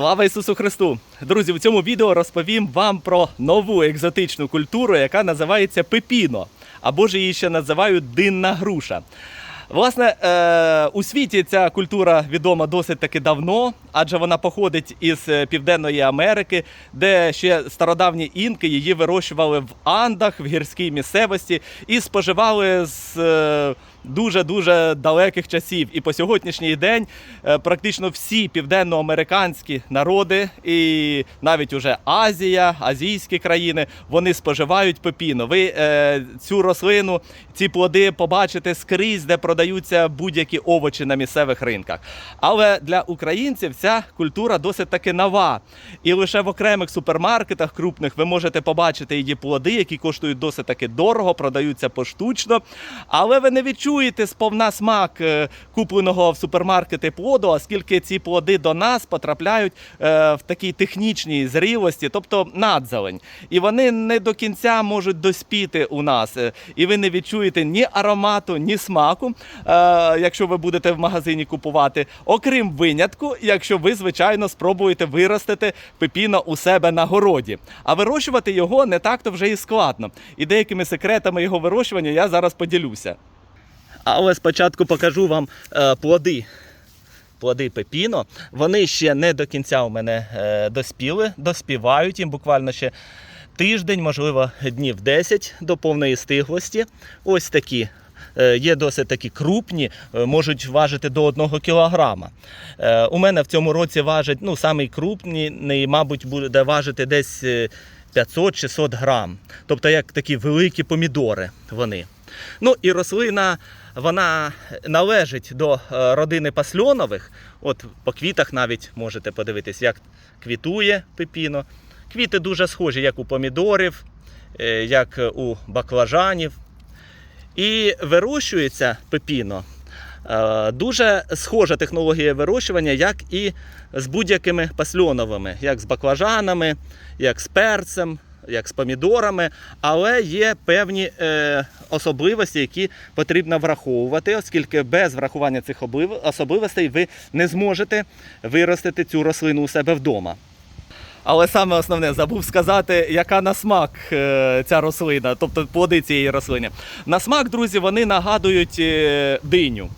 Слава Ісусу Христу! Друзі, в цьому відео розповім вам про нову екзотичну культуру, яка називається пепіно, або ж її ще називають динна груша. Власне, е, у світі ця культура відома досить таки давно, адже вона походить із е, Південної Америки, де ще стародавні інки її вирощували в Андах, в гірській місцевості і споживали з е, дуже-дуже далеких часів. І по сьогоднішній день е, практично всі південноамериканські народи і навіть уже Азія, азійські країни, вони споживають пепіно. Ви е, цю рослину, ці плоди побачите скрізь, де продаються будь-які овочі на місцевих ринках. Але для українців ця культура досить таки нова. І лише в окремих супермаркетах крупних ви можете побачити її плоди, які коштують досить таки дорого, продаються поштучно. Але ви не відчуєте сповна смак е, купленого в супермаркеті плоду, оскільки ці плоди до нас потрапляють е, в такій технічній зрілості, тобто надзелень. І вони не до кінця можуть доспіти у нас. Е, І ви не відчуєте ні аромату, ні смаку, якщо ви будете в магазині купувати. Окрім винятку, якщо ви, звичайно, спробуєте виростити пепіно у себе на городі. А вирощувати його не так-то вже і складно. І деякими секретами його вирощування я зараз поділюся. Але спочатку покажу вам е, плоди. Плоди пепіно. Вони ще не до кінця у мене е, доспіли, доспівають їм буквально ще тиждень, можливо, днів 10 до повної стиглості. Ось такі. Е, Є досить такі крупні, можуть важити до 1 кілограма. У мене в цьому році важить, ну, самий крупний, мабуть, буде важити десь е, 500-600 грам. Тобто, як такі великі помідори вони. Ну і рослина вона належить до е, родини пасльонових. От по квітах навіть можете подивитись, як квітує пепіно. Квіти дуже схожі, як у помідорів, е, як у баклажанів. І вирощується пепіно. е, Дуже схожа технологія вирощування, як і з будь-якими пасльоновими, як з баклажанами, як з перцем, як з помідорами, але є певні е, особливості, які потрібно враховувати, оскільки без врахування цих особливостей ви не зможете виростити цю рослину у себе вдома. Але саме основне забув сказати, яка на смак е, ця рослина, тобто плоди цієї рослини. На смак, друзі, вони нагадують е, диню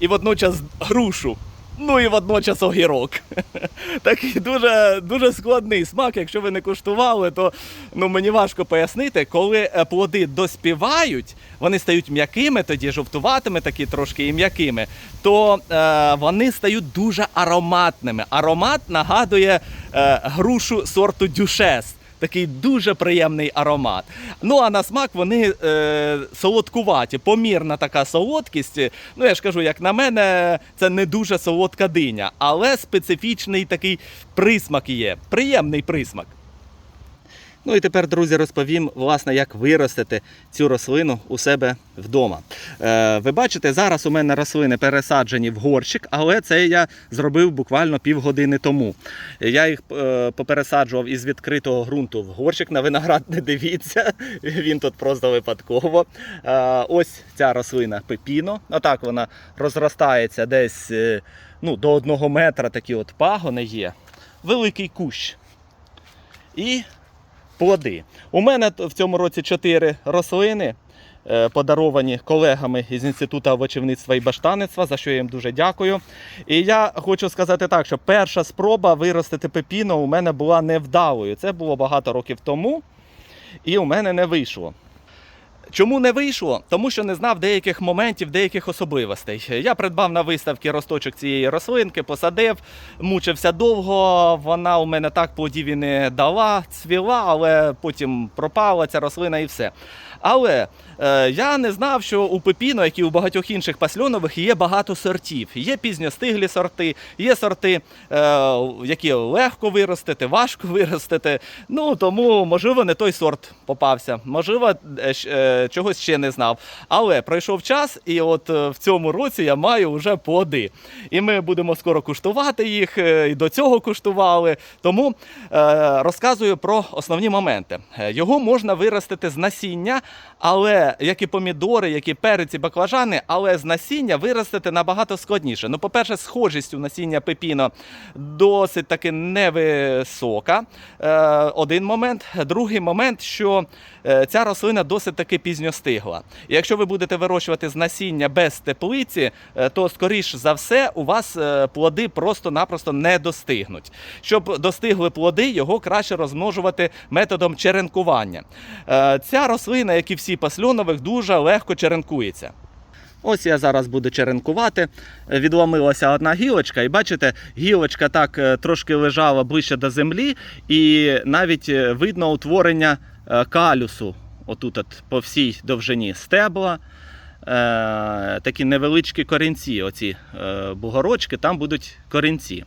і водночас грушу. Ну і водночас огірок. Такий дуже, дуже складний смак. Якщо ви не куштували, то ну, мені важко пояснити, коли е, плоди доспівають, вони стають м'якими, тоді жовтуватими, такі трошки і м'якими, то е, вони стають дуже ароматними. Аромат нагадує е, грушу сорту дюшес. Такий дуже приємний аромат. Ну а на смак вони е, солодкуваті, помірна така солодкість. Ну я ж кажу, як на мене, це не дуже солодка диня, але специфічний такий присмак є. Приємний присмак. Ну і тепер, друзі, розповім, власне, як виростити цю рослину у себе вдома. Е, ви бачите, зараз у мене рослини пересаджені в горщик, але це я зробив буквально півгодини тому. Я їх е, попересаджував із відкритого ґрунту в горщик. На виноград не дивіться, він тут просто випадково. Е, ось ця рослина пепіно. Отак вона розростається десь е, ну, до одного метра такі от пагони є. Великий кущ. І плоди. У мене в цьому році чотири рослини, е, подаровані колегами із Інституту овочівництва і баштаництва, за що я їм дуже дякую. І я хочу сказати так, що перша спроба виростити пепіно у мене була невдалою. Це було багато років тому, і у мене не вийшло. Чому не вийшло? Тому що не знав деяких моментів, деяких особливостей. Я придбав на виставці росточок цієї рослинки, посадив, мучився довго. Вона у мене так плодів не дала, цвіла, але потім пропала ця рослина і все. Але е, я не знав, що у пепіно, як і у багатьох інших пасльонових, є багато сортів. Є пізньостиглі сорти, є сорти, е, які легко виростити, важко виростити. Ну тому, можливо, не той сорт попався, можливо, е, е, чогось ще не знав. Але пройшов час, і от е, в цьому році я маю вже плоди. І ми будемо скоро куштувати їх, е, і до цього куштували. Тому е, розказую про основні моменти. Його можна виростити з насіння Але як і помідори, як і перець і баклажани, але з насіння виростити набагато складніше. Ну, по-перше, схожість у насіння пепіно досить таки невисока. Е, один момент. Другий момент, що е, ця рослина досить таки пізньостигла. І якщо ви будете вирощувати з насіння без теплиці, е, то скоріш за все у вас плоди просто-напросто не достигнуть. Щоб достигли плоди, його краще розмножувати методом черенкування. Ця рослина, як і всі пасльонових, дуже легко черенкується. Ось я зараз буду черенкувати. Відломилася одна гілочка, і бачите, гілочка так е, трошки лежала ближче до землі, і навіть е, видно утворення е, калюсу. Отут от по всій довжині стебла. Е, такі невеличкі корінці, оці е, бугорочки, там будуть корінці.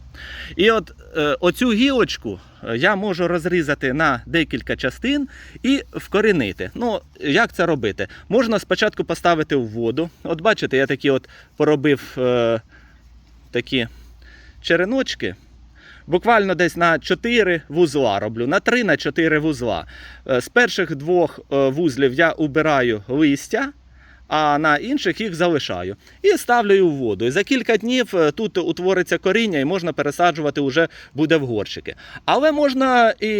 І от е, оцю гілочку я можу розрізати на декілька частин і вкорінити. Ну, як це робити? Можна спочатку поставити в воду. От бачите, я такі от поробив такі череночки. Буквально десь на 4 вузла роблю, на 3 на 4 вузла. З перших двох вузлів я убираю листя, а на інших їх залишаю. І ставлю у воду. І за кілька днів е, тут утвориться коріння і можна пересаджувати вже буде в горщики. Але можна і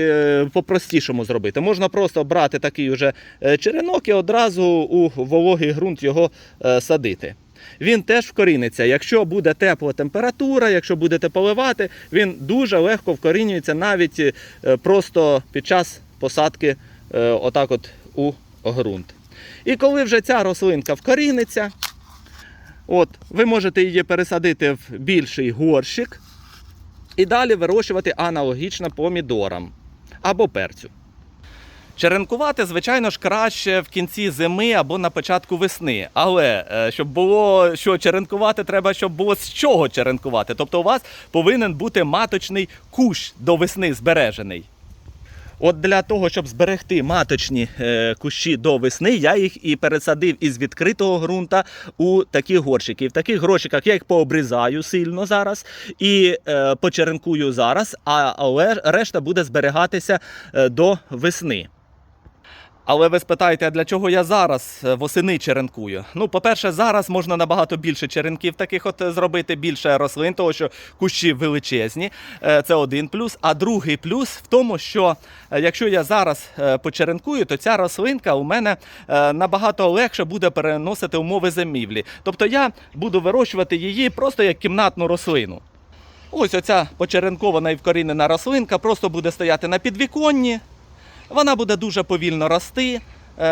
е, по-простішому зробити. Можна просто брати такий уже е, черенок і одразу у вологий ґрунт його садити. Він теж вкоріниться. Якщо буде тепла температура, якщо будете поливати, він дуже легко вкорінюється навіть просто під час посадки отак от у ґрунт. І коли вже ця рослинка вкоріниться, от, ви можете її пересадити в більший горщик і далі вирощувати аналогічно помідорам або перцю. Черенкувати, звичайно ж, краще в кінці зими або на початку весни. Але е, щоб було що черенкувати, треба, щоб було з чого черенкувати. Тобто у вас повинен бути маточний кущ до весни збережений. От для того, щоб зберегти маточні е, кущі до весни, я їх і пересадив із відкритого ґрунта у такі горщики. В таких горщиках я їх пообрізаю сильно зараз і е, почеренкую зараз, а, але решта буде зберігатися е, до весни. Але ви спитаєте, а для чого я зараз е, восени черенкую? Ну, по-перше, зараз можна набагато більше черенків таких от е, зробити, більше рослин, тому що кущі величезні. Е, Це один плюс. А другий плюс в тому, що якщо я зараз почеренкую, то ця рослинка у мене набагато легше буде переносити умови зимівлі. Тобто я буду вирощувати її просто як кімнатну рослину. Ось оця почеренкована і вкорінена рослинка просто буде стояти на підвіконні. Вона буде дуже повільно рости. е,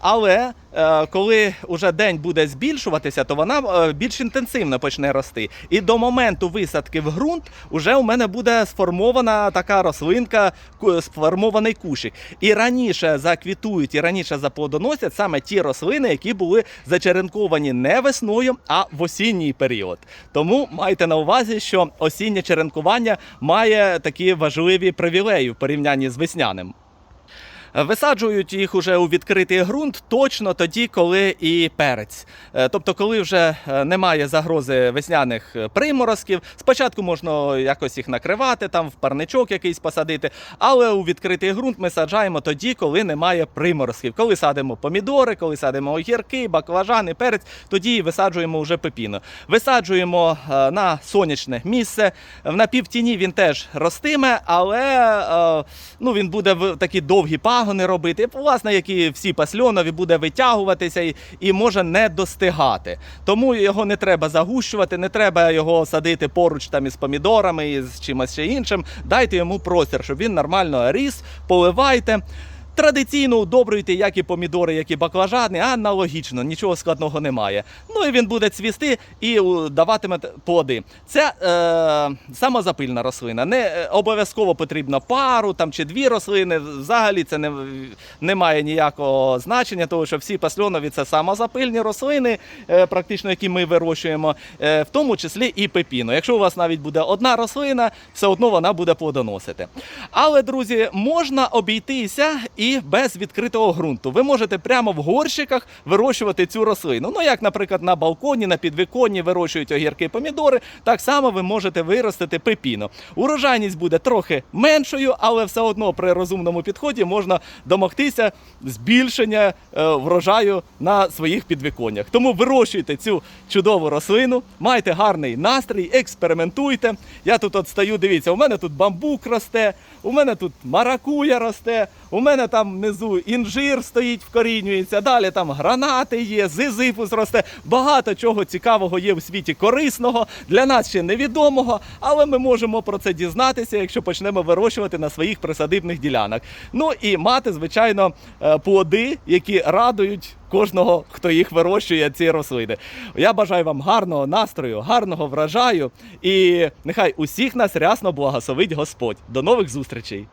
Але е, коли вже день буде збільшуватися, то вона е, більш інтенсивно почне рости. І до моменту висадки в ґрунт вже у мене буде сформована така рослинка, сформований кущик. І раніше заквітують, і раніше заплодоносять саме ті рослини, які були зачеренковані не весною, а в осінній період. Тому майте на увазі, що осіннє черенкування має такі важливі привілеї в порівнянні з весняним. Висаджують їх уже у відкритий ґрунт точно тоді, коли і перець. Е, Тобто, коли вже е, немає загрози весняних е, приморозків, спочатку можна якось їх накривати, там в парничок якийсь посадити, але у відкритий ґрунт ми саджаємо тоді, коли немає приморозків. Коли садимо помідори, коли садимо огірки, баклажани, перець, тоді і висаджуємо вже пепіно. Висаджуємо на сонячне місце. В напівтіні він теж ростиме, але ну, він буде в такі довгі пагони робити. Власне, як і всі пасльонові, буде витягуватися і, і може не достигати. Тому його не треба загущувати, не треба його садити поруч там із помідорами і з чимось ще іншим. Дайте йому простір, щоб він нормально ріс, поливайте. Традиційно удобрюйте як і помідори, як і баклажани, аналогічно, нічого складного немає. Ну і він буде цвісти і даватиме плоди. Це е, самозапильна рослина. Не е, обов'язково потрібно пару там чи дві рослини. Взагалі це не, не має ніякого значення, тому що всі пасльонові це самозапильні рослини, е, практично які ми вирощуємо, е, в тому числі і пепіно. Якщо у вас навіть буде одна рослина, все одно вона буде плодоносити. Але, друзі, можна обійтися і і без відкритого ґрунту. Ви можете прямо в горщиках вирощувати цю рослину. Ну, як, наприклад, на балконі, на підвіконні вирощують огірки помідори, так само ви можете виростити пепіно. Урожайність буде трохи меншою, але все одно при розумному підході можна домогтися збільшення е, врожаю на своїх підвіконнях. Тому вирощуйте цю чудову рослину, майте гарний настрій, експериментуйте. Я тут от стою, дивіться, у мене тут бамбук росте, у мене тут маракуя росте, у мене там внизу інжир стоїть, вкорінюється, далі там гранати є, зизифус росте. Багато чого цікавого є в світі корисного, для нас ще невідомого, але ми можемо про це дізнатися, якщо почнемо вирощувати на своїх присадибних ділянок. Ну і мати, звичайно, е, плоди, які радують кожного, хто їх вирощує, ці рослини. Я бажаю вам гарного настрою, гарного врожаю і нехай усіх нас рясно благословить Господь. До нових зустрічей!